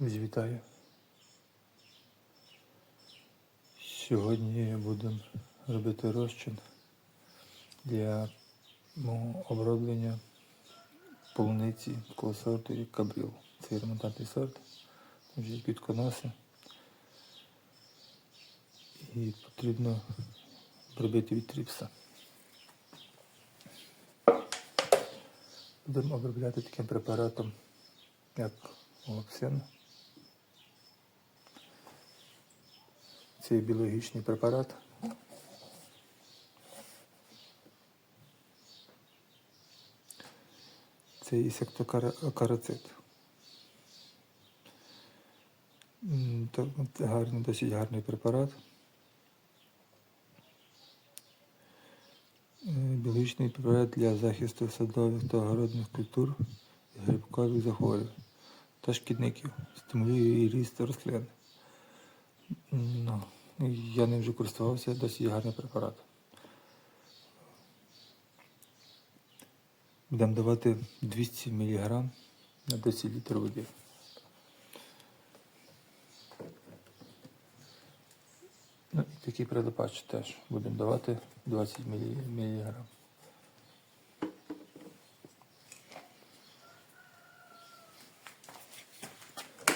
Вітаю. Сьогодні будемо робити розчин для мого оброблення полуниці такого як кабріл. Це ремонтантний сорт, вже є квітконоси. І потрібно обробити від тріпса. Будемо обробляти таким препаратом, як Олоксин. Це біологічний препарат. Це то- Це гарний, досить гарний препарат. Е, Біологічний препарат для захисту садових та огородних культур і грибкових захворювань та шкідників. Стимулює ріст рослин. Ну, я ним вже користувався, досить гарний препарат. Будемо давати 200 мг на 10 літрів води. Ну і такий прилипач теж будемо давати 20 мг.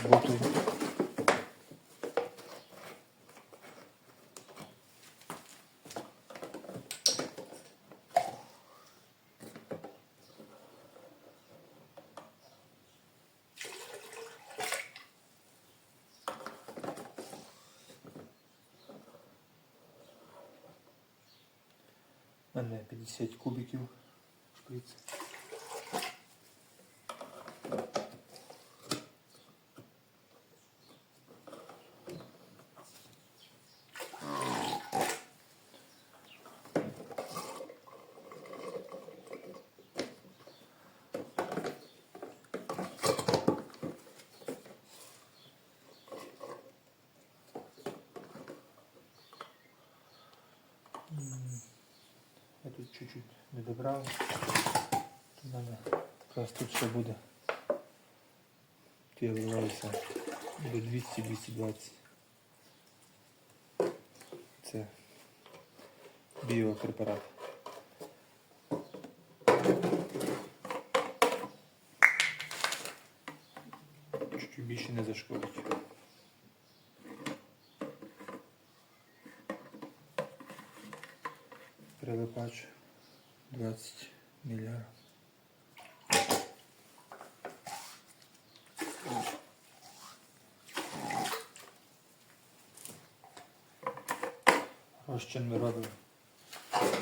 Готуємо. Мене 50 кубиків шприц. Чуть-чуть не добрав. Якраз тут ще буде. Тут я вливаюся до 200-220. Це біопрепарат. Чуть більше не зашкодить. Прилипач 20 мільярдів. Розчин ми робимо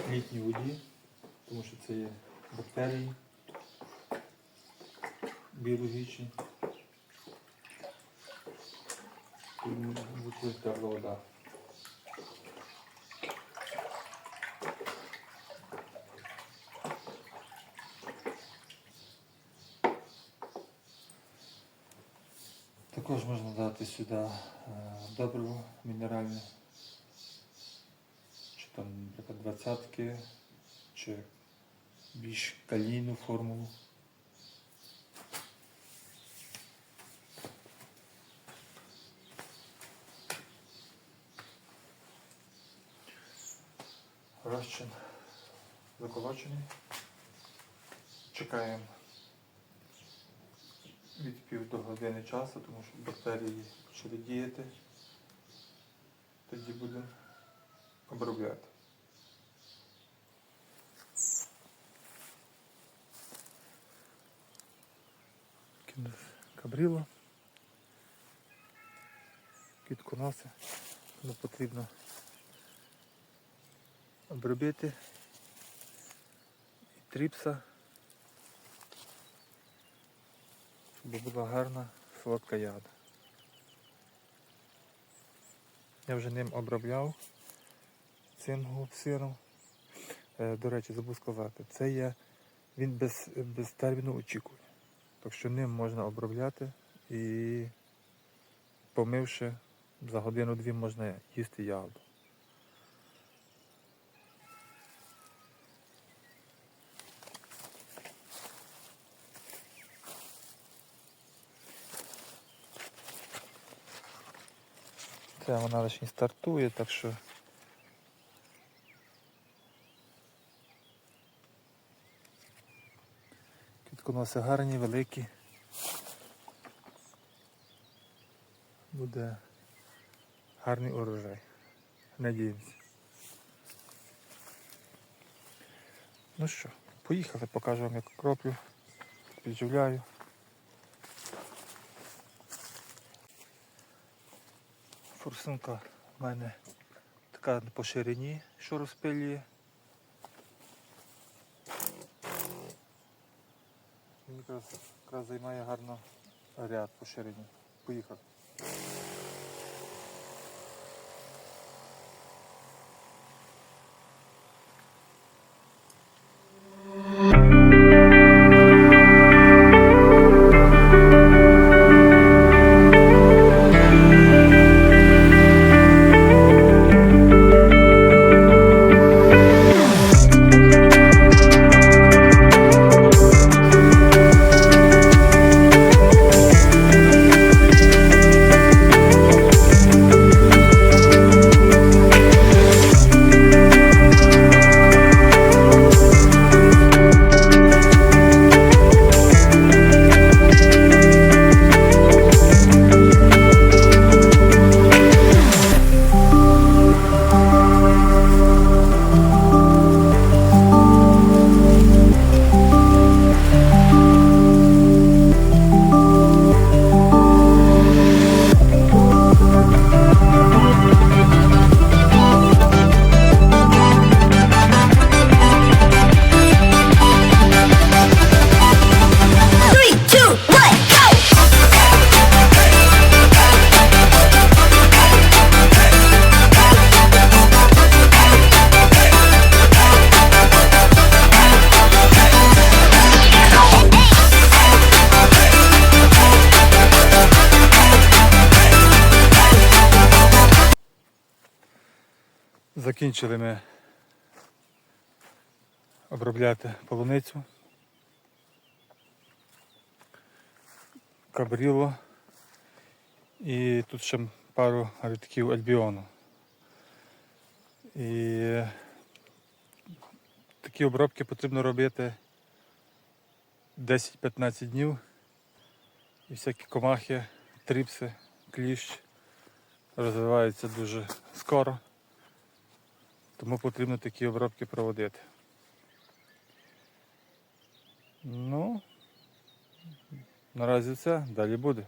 в літній воді, тому що це є бактерії біологічні. Тут буде тепла вода. Також можна дати сюди е, добриво мінеральне, чи там, наприклад, двадцятки, чи більш калійну формулу. Розчин заколочений. Чекаємо від пів до години часу, тому що бактерії почали діяти. Тоді будемо обробляти. Кабріло. Кітконоси. Ну, потрібно обробити і тріпса. Щоб була гарна солодка ягода. Я вже ним обробляв цим гупсиром. Е, До речі, забув сказати, це є він без, без терміну очікує. Так що ним можна обробляти і помивши за годину-дві можна їсти ягоду. Це вона лише не стартує, так що. Квітконоси гарні, великі. Буде гарний урожай. Надіємося. Ну що, поїхали, покажу вам, як кроплю, підживляю. Форсунка в мене така по ширині, що розпилює. Мені якраз, якраз займає гарно ряд по ширині. Поїхав. Закінчили ми обробляти полуницю. Кабріло. І тут ще пару рядків альбіону. І такі обробки потрібно робити 10-15 днів. І всякі комахи, тріпси, кліщ розвиваються дуже скоро. Тому потрібно такі обробки проводити. Ну, наразі все, далі буде.